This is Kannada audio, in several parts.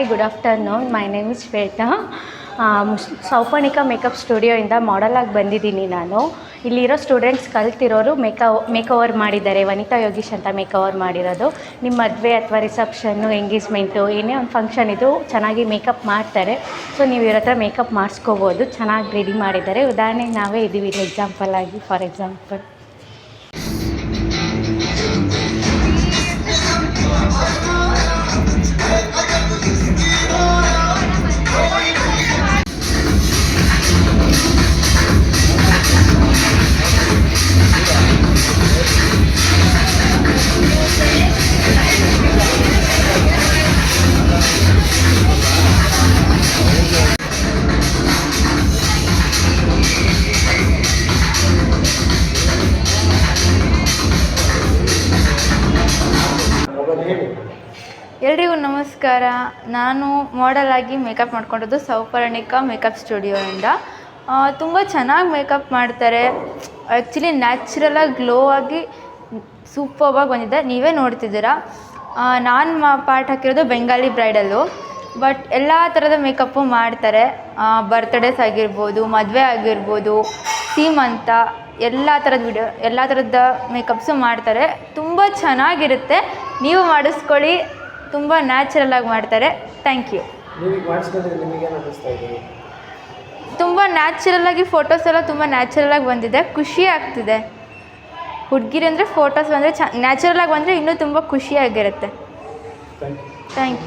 Hi good afternoon my name is Shweta Souparnika makeup ಸ್ಟುಡಿಯೋಯಿಂದ ಮಾಡಲಾಗಿ ಬಂದಿದ್ದೀನಿ ನಾನು. ಇಲ್ಲಿರೋ ಸ್ಟೂಡೆಂಟ್ಸ್ ಕಲ್ತಿರೋರು ಮೇಕ ಮೇಕ್ ಓವರ್ ಮಾಡಿದ್ದಾರೆ. ವನಿತಾ ಯೋಗೀಶ್ ಅಂತ ಮೇಕ್ ಓವರ್ ಮಾಡಿರೋದು. ನಿಮ್ಮ ಮದುವೆ ಅಥವಾ ರಿಸೆಪ್ಷನ್ನು ಎಂಗೇಜ್ಮೆಂಟು ಏನೇ ಒಂದು ಫಂಕ್ಷನ್ ಇದು ಚೆನ್ನಾಗಿ ಮೇಕಪ್ ಮಾಡ್ತಾರೆ. ಸೊ ನೀವು ಇವ್ರ ಹತ್ರ ಮೇಕಪ್ ಮಾಡಿಸ್ಕೋಬೋದು. ಚೆನ್ನಾಗಿ ರೆಡಿ ಮಾಡಿದ್ದಾರೆ. ಉದಾಹರಣೆಗೆ ನಾವೇ ಇದ್ದೀವಿ ಎಕ್ಸಾಂಪಲ್ ಆಗಿ ಫಾರ್ ಎಕ್ಸಾಂಪಲ್ ಎಲ್ರಿಗೂ ನಮಸ್ಕಾರ. ನಾನು ಮಾಡೆಲ್ ಆಗಿ ಮೇಕಪ್ ಮಾಡ್ಕೊಂಡಿದ್ದು ಸೌಪರ್ಣಿಕ ಮೇಕಪ್ ಸ್ಟುಡಿಯೋಯಿಂದ ತುಂಬ ಚೆನ್ನಾಗಿ ಮೇಕಪ್ ಮಾಡ್ತಾರೆ. ಆ್ಯಕ್ಚುಲಿ ನ್ಯಾಚುರಲಾಗಿ ಗ್ಲೋ ಆಗಿ ಸೂಪರ್ವಾಗಿ ಬಂದಿದೆ. ನೀವೇ ನೋಡ್ತಿದ್ದೀರಾ? ನಾನು ಮಾ ಪಾರ್ಟ್ ಹಾಕಿರೋದು ಬೆಂಗಾಲಿ ಬ್ರೈಡಲ್ಲು ಬಟ್ ಎಲ್ಲ ಥರದ ಮೇಕಪ್ಪು ಮಾಡ್ತಾರೆ. ಬರ್ತ್ಡೇಸ್ ಆಗಿರ್ಬೋದು, ಮದುವೆ ಆಗಿರ್ಬೋದು ಸೀಮಂತ ಎಲ್ಲ ಥರದ ವಿಡಿಯೋ ಎಲ್ಲ ಥರದ ಮೇಕಪ್ಸು ಮಾಡ್ತಾರೆ. ತುಂಬ ಚೆನ್ನಾಗಿರುತ್ತೆ. ನೀವು ಮಾಡಿಸ್ಕೊಳ್ಳಿ. ತುಂಬ ನ್ಯಾಚುರಲಾಗಿ ಮಾಡ್ತಾರೆ. ಥ್ಯಾಂಕ್ ಯು ತುಂಬ ನ್ಯಾಚುರಲ್ ಆಗಿ ಫೋಟೋಸ್ ಎಲ್ಲ ತುಂಬ ನ್ಯಾಚುರಲಾಗಿ ಬಂದಿದೆ. ಖುಷಿ ಆಗ್ತಿದೆ. ಹುಡುಗಿರಿ ಅಂದರೆ ಫೋಟೋಸ್ ಬಂದರೆ ಚ ನ್ಯಾಚುರಲಾಗಿ ಬಂದರೆ ಇನ್ನೂ ತುಂಬ ಖುಷಿಯಾಗಿರುತ್ತೆ ಥ್ಯಾಂಕ್ ಯು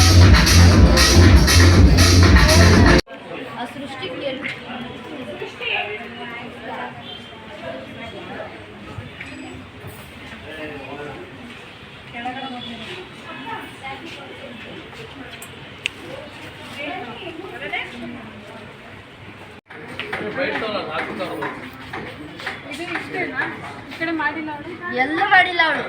ಎಲ್ಲ ಮಾಡಿಲ್ಲ ಅವಳು.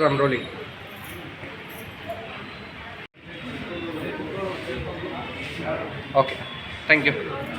I'm rolling. Okay. Thank you.